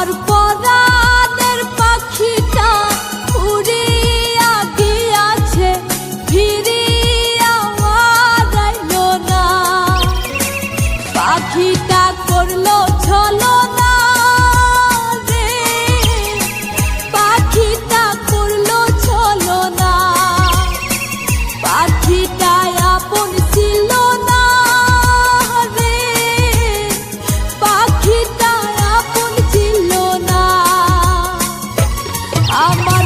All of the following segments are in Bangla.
Arpa আমার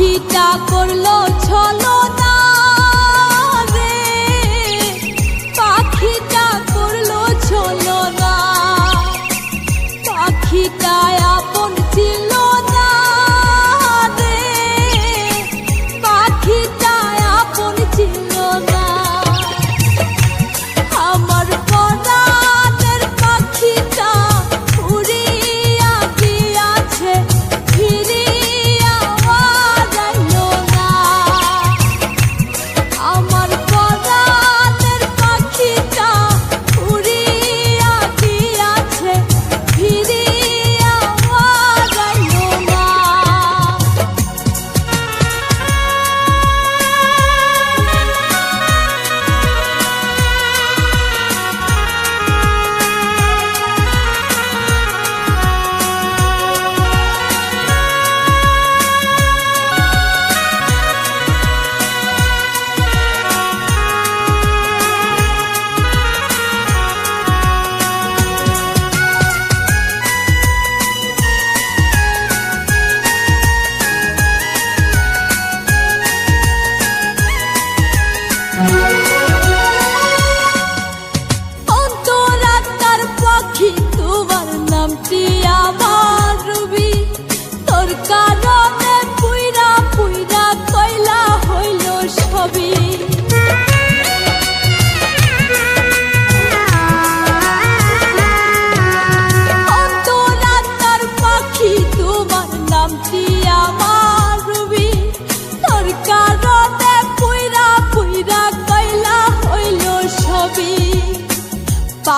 পাখিটা করল ছলো পাখিটা করল ছলো না পাখিটা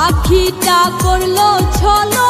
পাখিটা করল ছলো